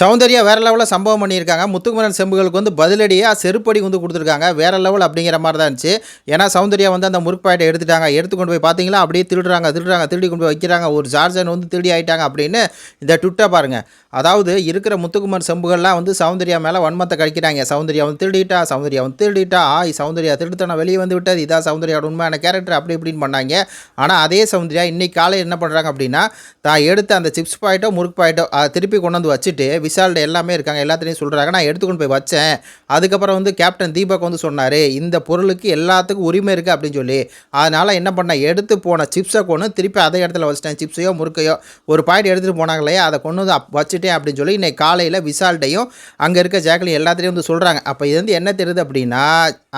சௌந்தர்யா வேறு லெவலில் சம்பவம் பண்ணியிருக்காங்க. முத்துக்குமரன் செம்புகளுக்கு வந்து பதிலடியாக செருப்படி வந்து கொடுத்துருக்காங்க. வேற லெவல் அப்படிங்கிற மாதிரி தான் இருந்துச்சு. ஏன்னா சௌந்தர்யா வந்து அந்த முறுக்கு பாயிட்டை எடுத்துட்டாங்க. எடுத்து கொண்டு போய் பார்த்தீங்களா அப்படியே திருடுறாங்க திருடுறாங்க திருடி கொண்டு போய் வைக்கிறாங்க. ஒரு ஜார்ஜன் வந்து திருடி ஆயிட்டாங்க அப்படின்னு இந்த ட்விட்டை பாருங்கள் அதாவது இருக்கிற முத்துக்குமரன் செம்புகள்லாம் வந்து சௌந்தர்யா மேலே வன்மத்தை கழிக்கிறாங்க. சௌந்தர்யா வந்து திருடிட்டா சௌந்தர்யா வந்து திருடிட்டா ஆய் சௌந்தர்யா திருடுத்தனை வெளியே வந்து விட்டது. இதான் சௌந்தர்யாவோட உண்மையான கேரக்டர் அப்படி இப்படின்னு பண்ணாங்க. ஆனால் அதே சௌந்தர்யா இன்றைக்கி காலையில் என்ன பண்ணுறாங்க அப்படின்னா தான் எடுத்த அந்த சிப்ஸ் பாயிட்டோ முறுக்கு பாயிட்டோ அதை திருப்பி கொண்டு வந்து வச்சுட்டு விஷால்ட எல்லாமே இருக்காங்க எல்லாத்துலேயும் சொல்கிறாங்க நான் எடுத்துக்கொண்டு போய் வச்சேன். அதுக்கப்புறம் வந்து கேப்டன் தீபக் வந்து சொன்னார் இந்த பொருளுக்கு எல்லாத்துக்கும் உரிமை இருக்குது அப்படின்னு சொல்லி. அதனால் என்ன பண்ணேன் எடுத்து போன சிப்ஸை கொண்டு திருப்பி அதே இடத்துல வச்சிட்டேன். சிப்ஸையோ முறுக்கையோ ஒரு பாயிண்ட் எடுத்துகிட்டு போனாங்களே அதை கொண்டு வந்து அப் வச்சுட்டேன் அப்படின்னு சொல்லி இன்றைக்கி காலையில் விசால்ட்டையும் அங்கே இருக்க ஜாக்லின் எல்லாத்துலேயும் வந்து சொல்கிறாங்க அப்போ இது வந்து என்ன தெரியுது அப்படின்னா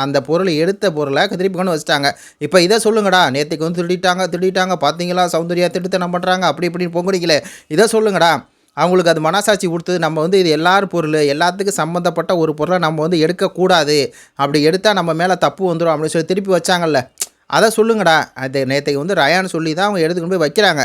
அந்த பொருளை எடுத்த பொருளை திருப்பி கொண்டு வச்சுட்டாங்க. இப்போ இதை சொல்லுங்கடா நேற்றுக்கு வந்து திருடிட்டாங்க திருடிட்டாங்க பார்த்தீங்களா சௌந்தர்யா என்ன பண்ணுறாங்க அப்படி இப்படின்னு பொங்குடிக்கல. இதை சொல்லுங்கடா. அவங்களுக்கு அது மனசாட்சி கொடுத்து நம்ம வந்து இது எல்லார் பொருள் எல்லாத்துக்கும் சம்மந்தப்பட்ட ஒரு பொருளை நம்ம வந்து எடுக்கக்கூடாது. அப்படி எடுத்தால் நம்ம மேலே தப்பு வந்துடும் அப்படின்னு சொல்லி திருப்பி வச்சாங்கல்ல. அதை சொல்லுங்கடா. அது நேற்றுக்கு வந்து ரயான்னு சொல்லி தான் அவங்க எடுத்துக்கொண்டு போய் வைக்கிறாங்க.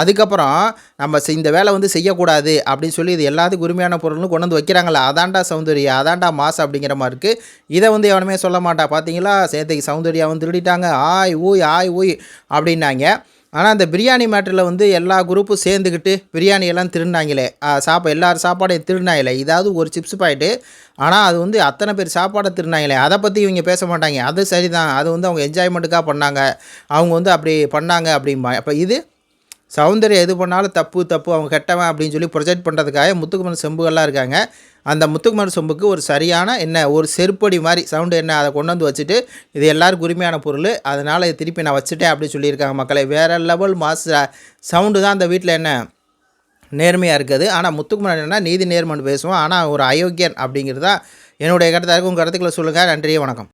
அதுக்கப்புறம் நம்ம இந்த வேலை வந்து செய்யக்கூடாது அப்படின்னு சொல்லி இது எல்லாத்துக்கும் உரிமையான பொருள்னு கொண்டு வந்து வைக்கிறாங்களே அதான்டா சௌந்தர்யா அதான்டா மாஸ் அப்படிங்கிற மாதிரி இருக்குது இதை வந்து எவனுமே சொல்ல மாட்டா. பார்த்தீங்களா நேற்றுக்கு சௌந்தர்யா வந்து திருடிட்டாங்க. ஆய் ஊய் ஆய் ஊய் அப்படின்னாங்க. ஆனால் அந்த பிரியாணி மேட்டரில் வந்து எல்லா குரூப்பும் சேர்ந்துக்கிட்டு பிரியாணி எல்லாம் திருடினாங்களே. சாப்பா எல்லார் சாப்பாடையும் திருடினாங்களே. இதாவது ஒரு சிப்ஸ் பாயிட்டு ஆனால் அது வந்து அத்தனை பேர் சாப்பாடை திருடினாங்களே. அதை பற்றி இவங்க பேச மாட்டாங்க. அது சரிதான். அது வந்து அவங்க என்ஜாய்மெண்ட்டுக்காக பண்ணாங்க. அவங்க வந்து அப்படி பண்ணாங்க அப்படிம்பா அப்போ இது சௌந்தர்யா எது பண்ணாலும் தப்பு தப்பு அவங்க கெட்டவன் அப்படின்னு சொல்லி ப்ரொஜெக்ட் பண்ணுறதுக்காக முத்துக்குமரன் செம்புகள்லாம் இருக்காங்க. அந்த முத்துக்குமர் செம்புக்கு ஒரு சரியான என்ன ஒரு செருப்படி மாதிரி சவுண்டு என்ன அதை கொண்டு வந்து வச்சுட்டு இது எல்லாருக்கும் உரிமையான பொருள். அதனால் இதை திருப்பி நான் வச்சுட்டேன் அப்படின்னு சொல்லியிருக்காங்க மக்களை. வேறு லெவல் மாஸ் சவுண்டு தான் அந்த வீட்டில் என்ன நேர்மையாக இருக்குது. ஆனால் முத்துக்குமரன் என்ன நீதி நேர்மன் பேசுவோம் ஆனால் ஒரு அயோக்கியன் அப்படிங்கிறது தான் என்னுடைய கருத்தாக உங்கள் கருத்துக்களை சொல்லுங்கள் நன்றி வணக்கம்.